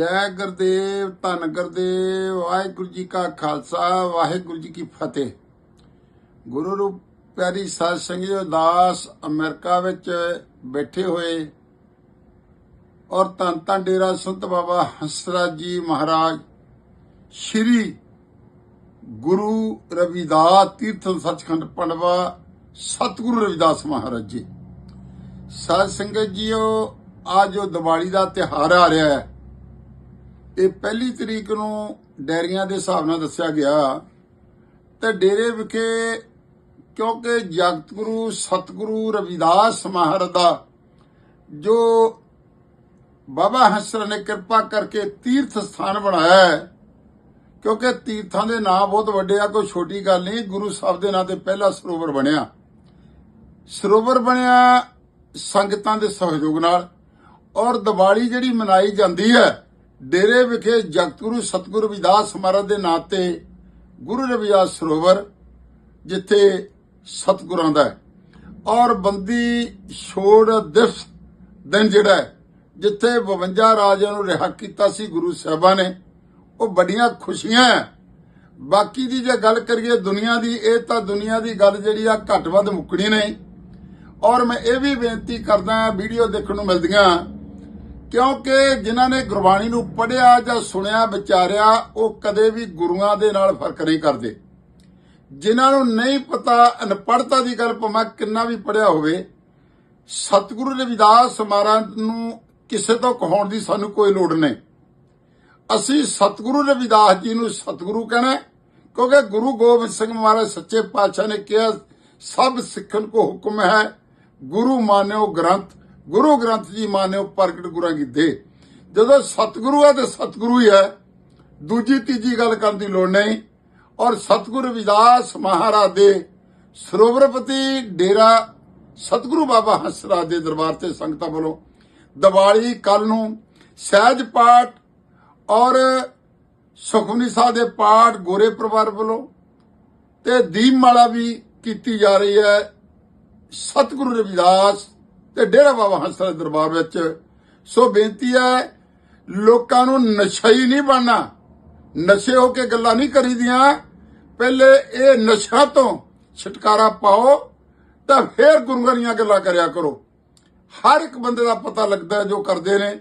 ਜੈ ਗੁਰਦੇਵ, ਧੰਨ ਗੁਰਦੇਵ, ਵਾਹਿਗੁਰੂ ਜੀ ਕਾ ਖਾਲਸਾ, ਵਾਹਿਗੁਰੂ ਜੀ ਕੀ ਫਤਿਹ। ਗੁਰੂ ਰੂਪ ਪਿਆਰੀ ਸਾਧ ਸੰਗਤ ਦਾਸ ਅਮਰੀਕਾ ਵਿੱਚ ਬੈਠੇ ਹੋਏ ਔਰ ਧੰਨ ਧੰਨ ਡੇਰਾ ਸੰਤ ਬਾਬਾ ਹੰਸਰਾਜ ਜੀ ਮਹਾਰਾਜ, ਸ਼੍ਰੀ ਗੁਰੂ ਰਵਿਦਾਸ ਤੀਰਥ ਸੱਚਖੰਡ ਪੰਡਵਾ ਸਤਿਗੁਰੂ ਰਵਿਦਾਸ ਮਹਾਰਾਜ ਜੀ। ਸਾਧ ਸੰਗਤ ਜੀਓ, ਅੱਜ ਜੋ ਦੀਵਾਲੀ ਦਾ ਤਿਹਾਰ ਆ ਰਿਹਾ ਹੈ। ਇਹ ਪਹਿਲੀ ਤਰੀਕ ਨੂੰ ਡੈਰੀਆਂ ਦੇ ਹਿਸਾਬ ਨਾਲ ਦੱਸਿਆ ਗਿਆ ਤੇ ਡੇਰੇ ਵਿਖੇ ਕਿਉਂਕਿ ਜਗਤ ਗੁਰੂ ਸਤਿਗੁਰੂ ਰਵਿਦਾਸ ਮਹਾਰਾਜ ਦਾ ਜੋ ਬਾਬਾ ਹੰਸਰ ਨੇ ਕਿਰਪਾ ਕਰਕੇ ਤੀਰਥ ਸਥਾਨ ਬਣਾਇਆ ਹੈ, ਕਿਉਂਕਿ ਤੀਰਥਾਂ ਦੇ ਨਾਂ ਬਹੁਤ ਵੱਡੇ ਆ, ਕੋਈ ਛੋਟੀ ਗੱਲ ਨਹੀਂ, ਗੁਰੂ ਸਾਹਿਬ ਦੇ ਨਾਂ ਤੇ ਪਹਿਲਾ ਸਰੋਵਰ ਬਣਿਆ। ਸਰੋਵਰ ਬਣਿਆ ਸੰਗਤਾਂ ਦੇ ਸਹਿਯੋਗ ਨਾਲ ਔਰ ਦੀਵਾਲੀ ਜਿਹੜੀ ਮਨਾਈ ਜਾਂਦੀ ਹੈ ਡੇਰੇ ਵਿਖੇ ਜਗਤਗੁਰੂ ਸਤਿਗੁਰੂ ਰਵਿਦਾਸ ਮਹਾਰਾਜ ਦੇ ਨਾਂ ਤੇ ਗੁਰੂ ਰਵਿਦਾਸ ਸਰੋਵਰ, ਜਿੱਥੇ ਸਤਿਗੁਰਾਂ ਦਾ ਔਰ ਬੰਦੀ ਛੋੜ ਦਿਵਸ ਦਿਨ ਜਿਹੜਾ ਜਿੱਥੇ 52 ਰਾਜਿਆਂ ਨੂੰ ਰਿਹਾ ਕੀਤਾ ਸੀ ਗੁਰੂ ਸਾਹਿਬਾਂ ਨੇ, ਉਹ ਬੜੀਆਂ ਖੁਸ਼ੀਆਂ ਹੈ। ਬਾਕੀ ਦੀ ਜੇ ਗੱਲ ਕਰੀਏ ਦੁਨੀਆ ਦੀ, ਇਹ ਤਾਂ ਦੁਨੀਆ ਦੀ ਗੱਲ ਜਿਹੜੀ ਆ ਘੱਟ ਵੱਧ ਮੁੱਕਣੀ ਨਹੀਂ। ਔਰ ਮੈਂ ਇਹ ਵੀ ਬੇਨਤੀ ਕਰਦਾ ਵੀਡੀਓ ਦੇਖਣ ਨੂੰ ਮਿਲਦੀਆਂ ਕਿਉਂਕਿ ਜਿਨ੍ਹਾਂ ਨੇ ਗੁਰਬਾਣੀ ਨੂੰ ਪੜ੍ਹਿਆ ਜਾਂ ਸੁਣਿਆ, ਵਿਚਾਰਿਆ, ਉਹ ਕਦੇ ਵੀ ਗੁਰੂਆਂ ਦੇ ਨਾਲ ਫ਼ਰਕ ਨਹੀਂ ਕਰਦੇ। ਜਿਨ੍ਹਾਂ ਨੂੰ ਨਹੀਂ ਪਤਾ, ਅਨਪੜ੍ਹਤਾ ਦੀ ਗੱਲ ਭਾਵੇਂ ਕਿੰਨਾ ਵੀ ਪੜਿਆ ਹੋਵੇ, ਸਤਿਗੁਰੂ ਰਵਿਦਾਸ ਮਹਾਰਾਜ ਨੂੰ ਕਿਸੇ ਤੋਂ ਕਹਾਉਣ ਦੀ ਸਾਨੂੰ ਕੋਈ ਲੋੜ ਨਹੀਂ। ਅਸੀਂ ਸਤਿਗੁਰੂ ਰਵਿਦਾਸ ਜੀ ਨੂੰ ਸਤਿਗੁਰੂ ਕਹਿਣਾ ਕਿਉਂਕਿ ਗੁਰੂ ਗੋਬਿੰਦ ਸਿੰਘ ਮਹਾਰਾਜ ਸੱਚੇ ਪਾਤਸ਼ਾਹ ਨੇ ਕਿਹਾ, ਸਭ ਸਿੱਖਣ ਕੋ ਹੁਕਮ ਹੈ, ਗੁਰੂ ਮਾਨਿਓ ਗ੍ਰੰਥ। ਗੁਰੂ ਗ੍ਰੰਥ ਜੀ ਮਾਨਿਓ ਪ੍ਰਗਟ ਗੁਰਾਂ ਕੀ ਦੇ ਜਦੋਂ ਸਤਿਗੁਰੂ ਹੈ ਤੇ ਸਤਿਗੁਰੂ ਹੀ ਹੈ। ਦੂਜੀ, ਤੀਜੀ ਗੱਲ ਕਰਨ ਦੀ ਲੋੜ ਨਹੀਂ। ਔਰ ਸਤਿਗੁਰੂ ਰਵਿਦਾਸ ਮਹਾਰਾਜ ਦੇ ਸਰੋਵਰਪਤੀ ਡੇਰਾ ਸਤਿਗੁਰੂ ਬਾਬਾ ਹੰਸਰਾਜ ਦੇ ਦਰਬਾਰ ਤੇ ਸੰਗਤਾਂ ਵੱਲੋਂ ਦੀਵਾਲੀ ਕੱਲ ਨੂੰ ਸਹਿਜ ਪਾਠ ਔਰ ਸੁਖਮਨੀ ਸਾਹਿਬ ਦੇ ਪਾਠ ਗੋਰੇ ਪਰਿਵਾਰ ਵੱਲੋਂ ਤੇ ਦੀਪਮਾਲਾ ਵੀ ਕੀਤੀ ਜਾ ਰਹੀ ਹੈ। ਸਤਿਗੁਰੂ ਰਵਿਦਾਸ ਤੇ ਡੇਰਾ ਬਾਬਾ ਹੰਸਰਾਜ ਦਰਬਾਰ ਵਿੱਚ। ਸੋ ਬੇਨਤੀ ਹੈ ਲੋਕਾਂ ਨੂੰ ਨਸ਼ਾ ਹੀ ਨਹੀਂ ਬਣਨਾ। ਨਸ਼ੇ ਹੋ ਕੇ ਗੱਲਾਂ ਨਹੀਂ ਕਰੀਦੀਆਂ। ਪਹਿਲੇ ਇਹ ਨਸ਼ਾ ਤੋਂ ਛੁਟਕਾਰਾ ਪਾਓ ਤਾਂ ਫੇਰ ਗੁਰੂਆਂ ਦੀਆਂ ਗੱਲਾਂ ਕਰਿਆ ਕਰੋ। ਹਰ ਇੱਕ ਬੰਦੇ ਦਾ ਪਤਾ ਲੱਗਦਾ ਜੋ ਕਰਦੇ ਨੇ।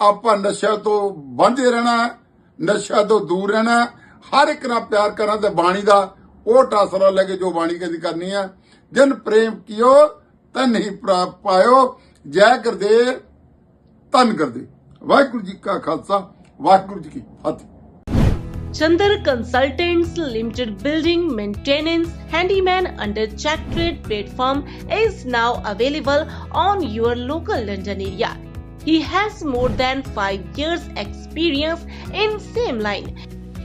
ਆਪਾਂ ਨਸ਼ਾ ਤੋਂ ਬੰਦੇ ਰਹਿਣਾ ਹੈ, ਨਸ਼ਾ ਤੋਂ ਦੂਰ ਰਹਿਣਾ ਹਰ ਇੱਕ ਨਾਲ ਪਿਆਰ ਕਰਨਾ ਤੇ ਬਾਣੀ ਦਾ ਉਹ ਟਾਸਰਾ ਲੈ ਕੇ ਜੋ ਬਾਣੀ ਕਦੀ ਕਰਨੀ ਹੈ। ਜਿਨ ਪ੍ਰੇਮ ਕੀਓ ਤਨ ਹੀ ਪ੍ਰਾਪ ਪਾਇਓ ਜੈ ਗੁਰਦੇਵ ਧੰਨ ਗੁਰਦੇਵ ਵਾਹਿਗੁਰੂ ਜੀ ਕਾ ਖਾਲਸਾ ਵਾਹਿਗੁਰੂ ਜੀ ਕੀ ਫਤਿਹ Chandar Consultants Limited Building Maintenance Handyman under Check Trade platform is now available on your local London area. He has more than 5 years experience in same line.